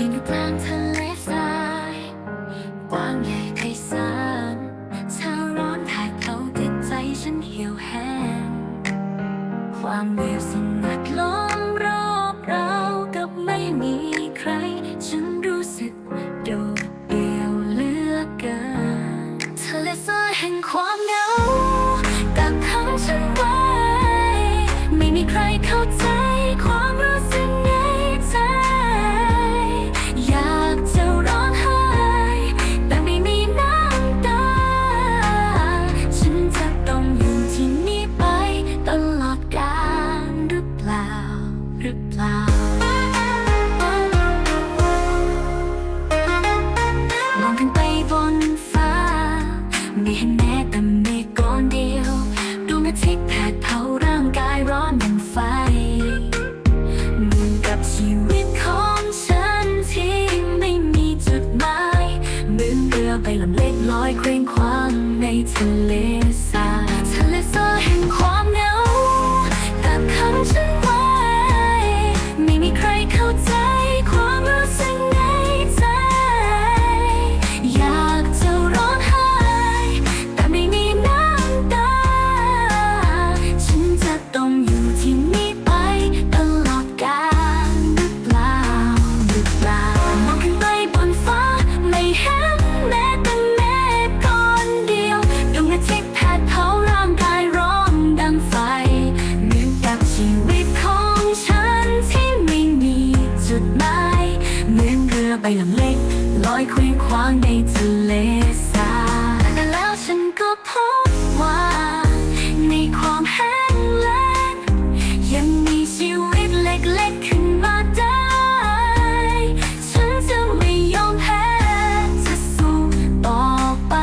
ยืนอยู่กลางทะเลทรายกว้างใหญ่ไพศาลเช้าร้อนแผดเผาติดใจฉันเหี่ยวแห้งความเงียบสงัดล้อมรอบเรากับไม่มีใคร ฉันรู้สึกโดดเดี่ยวเหลือเกินทะเลทรายแห่งความเหงา หรือเปล่า มองขึ้นไปบนฟ้า ไม่เห็นแม้แต่เมฆก้อนเดียวดวงอาทิตย์แผดเผาร่างกายร้อนอย่างไฟเหมือนกับชีวิตของฉันที่ไม่มีจุดหมายเหมือนเรือใบลำเล็กลอยเคว้งคว้างในทะเล อนเรือใบลำเล็กลอยคว้งควางในทะเลทราแต่แล้วฉันก็พบว่า ในความแห้งแล้งยังมีชีวิตเล็กๆขึ้นมาได้ ฉันจะไม่ยอมแพ้จะสู้ต่อไป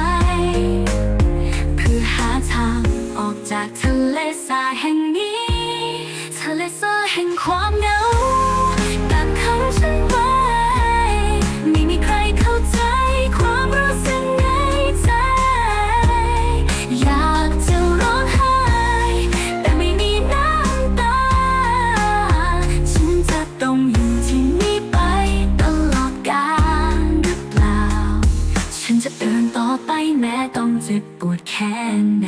เพื่อหาทางออกจากทะเลทราแห่งนี้ ทะเลทราแห่งความเหงา ต้งอยู่ที่นี่ไปตลอดกาลหรือเปล่า ฉันจะเดินต่อไปแม้ต้องเจ็บปวดแค่ไหน